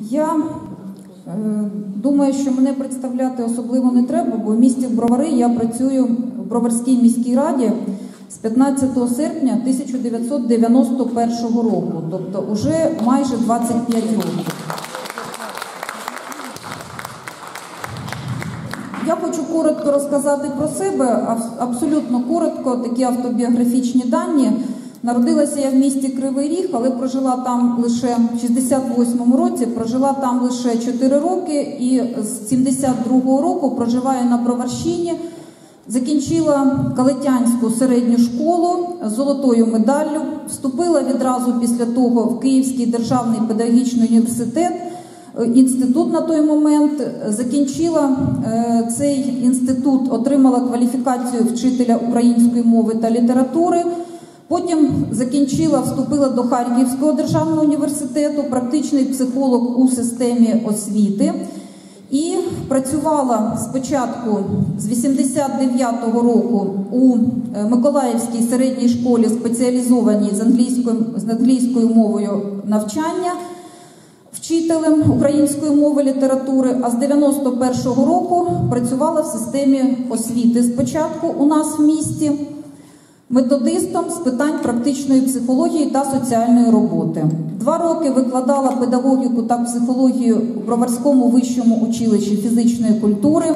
Я е, думаю, що мене представляти особливо не треба, бо в місті Бровари я працюю в Броварській міській раді з 15 серпня 1991 року, тобто вже майже 25 років. Я хочу коротко розказати про себе, абсолютно коротко, такі автобіографічні дані. Народилася я в місті Кривий Ріг, але прожила там лише в 68-му році, прожила там лише 4 роки і з 72-го року проживаю на Броварщині. Закінчила Калетянську середню школу з золотою медаллю, вступила відразу після того в Київський державний педагогічний університет. Е, Інститут на той момент закінчила е, цей інститут, отримала кваліфікацію вчителя української мови та літератури. Потім закінчила, вступила до Харківського державного університету, практичний психолог у системі освіти. І працювала спочатку з 89-го року у е, Миколаївській середній школі спеціалізованій з англійською, з англійською мовою навчання вчителем української мови літератури, а з 91-го року працювала в системі освіти спочатку у нас в місті методистом з питань практичної психології та соціальної роботи. Два роки викладала педагогіку та психологію у Броварському вищому училищі фізичної культури.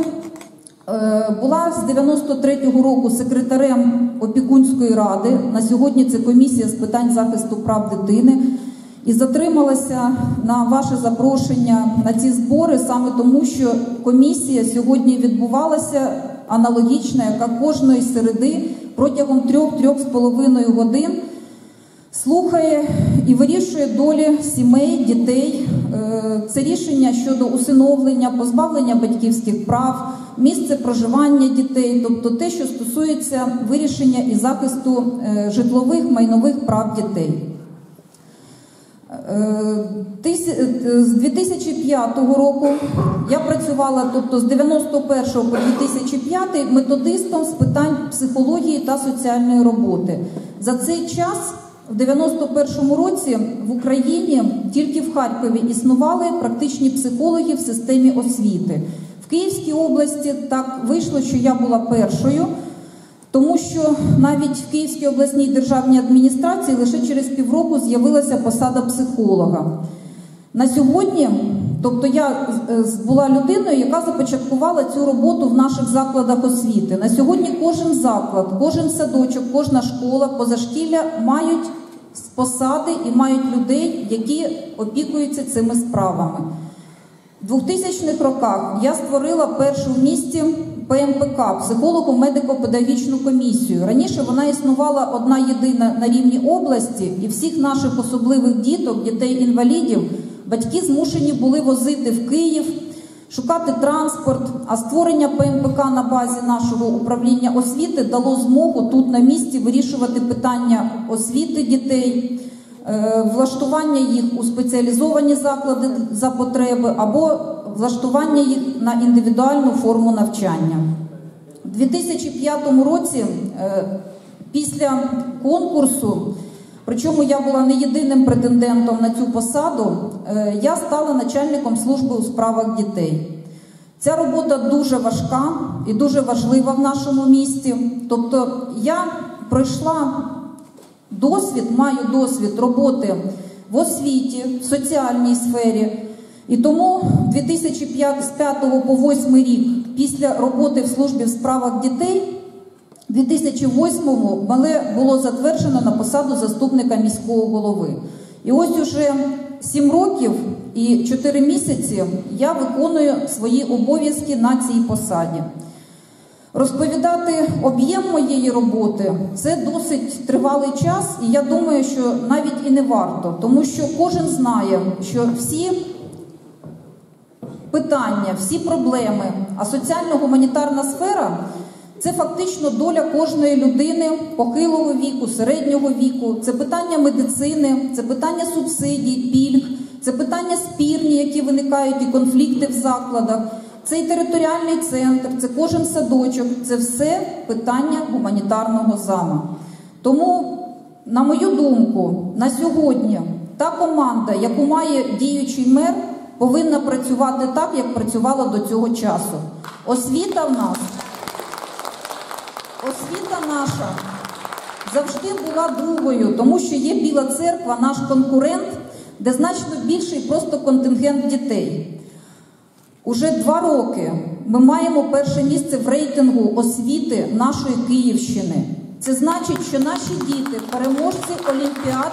Е, Була з 93-го року секретарем опікунської ради. На сьогодні це комісія з питань захисту прав дитини. І затрималася на ваше запрошення на ці збори саме тому, що комісія сьогодні відбувалася аналогічна, яка кожної середи протягом трьох-трьох з половиною годин слухає і вирішує долі сімей, дітей. Е, Це рішення щодо усиновлення, позбавлення батьківських прав, місце проживання дітей, тобто те, що стосується вирішення і захисту е, житлових майнових прав дітей. Е, е, З 2005 року я працювала, тобто з 91 по 2005 методистом з питань психології та соціальної роботи. За цей час, в 91 році, в Україні тільки в Харкові існували практичні психологи в системі освіти. В Київській області так вийшло, що я була першою. Тому що навіть в Київській обласній державній адміністрації лише через півроку з'явилася посада психолога. На сьогодні, тобто я е, була людиною, яка започаткувала цю роботу в наших закладах освіти. На сьогодні кожен заклад, кожен садочок, кожна школа, позашкілля мають посади і мають людей, які опікуються цими справами. В 2000-х роках я створила першу в місті ПМПК психолого-медико-педагогічну комісію. Раніше вона існувала одна єдина на рівні області, і всіх наших особливих діток, дітей-інвалідів, батьки змушені були возити в Київ, шукати транспорт. А створення ПМПК на базі нашого управління освіти дало змогу тут на місці вирішувати питання освіти дітей. Е, влаштування їх у спеціалізовані заклади за потреби або влаштування їх на індивідуальну форму навчання. У 2005 році, е, після конкурсу, причому я була не єдиним претендентом на цю посаду, е, я стала начальником служби у справах дітей. Ця робота дуже важка і дуже важлива в нашому місті. Тобто я пройшла досвід, маю досвід роботи в освіті, в соціальній сфері. І тому 2005 з 5 по 8 рік після роботи в службі в справах дітей, 2008-му мене було затверджено на посаду заступника міського голови. І ось уже 7 років і 4 місяці я виконую свої обов'язки на цій посаді. Розповідати об'єм моєї роботи це досить тривалий час, і я думаю, що навіть і не варто, тому що кожен знає, що всі питання, всі проблеми, а соціально-гуманітарна сфера це фактично доля кожної людини похилого віку, середнього віку, це питання медицини, це питання субсидій, пільг, це питання спірні, які виникають і конфлікти в закладах. Це і територіальний центр, це кожен садочок, це все питання гуманітарного зама. Тому, на мою думку, на сьогодні та команда, яку має діючий мер, повинна працювати так, як працювала до цього часу. Освіта в нас, освіта наша завжди була другою, тому що є Біла церква, наш конкурент, де значно більший просто контингент дітей. Уже два роки ми маємо перше місце в рейтингу освіти нашої Київщини. Це значить, що наші діти переможці олімпіад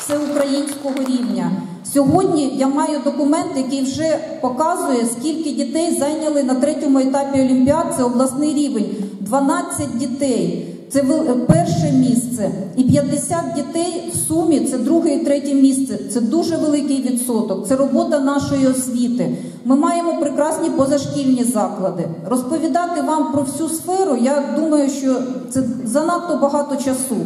всеукраїнського рівня. Сьогодні я маю документ, який вже показує, скільки дітей зайняли на третьому етапі олімпіад. Це обласний рівень. 12 дітей. Це вел- перше місце, і 50 дітей в сумі це друге і третє місце. Це дуже великий відсоток. Це робота нашої освіти. Ми маємо прекрасні позашкільні заклади. Розповідати вам про всю сферу. Я думаю, що це занадто багато часу.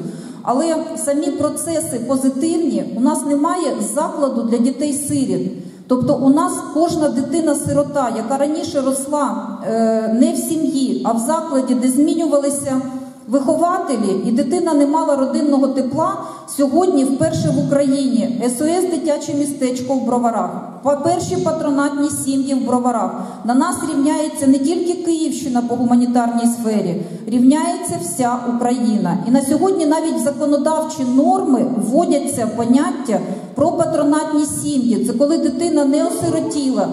Але самі процеси позитивні. У нас немає закладу для дітей-сиріт. Тобто, у нас кожна дитина-сирота, яка раніше росла е, не в сім'ї, а в закладі, де змінювалися вихователі, і дитина не мала родинного тепла. Сьогодні вперше в Україні СОС дитяче містечко в Броварах, перші патронатні сім'ї в Броварах. На нас рівняється не тільки Київщина по гуманітарній сфері, рівняється вся Україна. І на сьогодні навіть законодавчі норми вводяться поняття про патронатні сім'ї. Це коли дитина не осиротіла.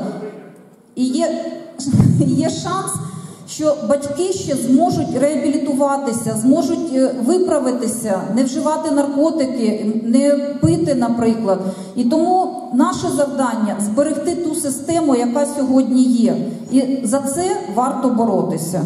І є, є шанс, що батьки ще зможуть реабілітуватися, зможуть е, виправитися, не вживати наркотики, не пити, наприклад. І тому наше завдання зберегти ту систему, яка сьогодні є. І за це варто боротися.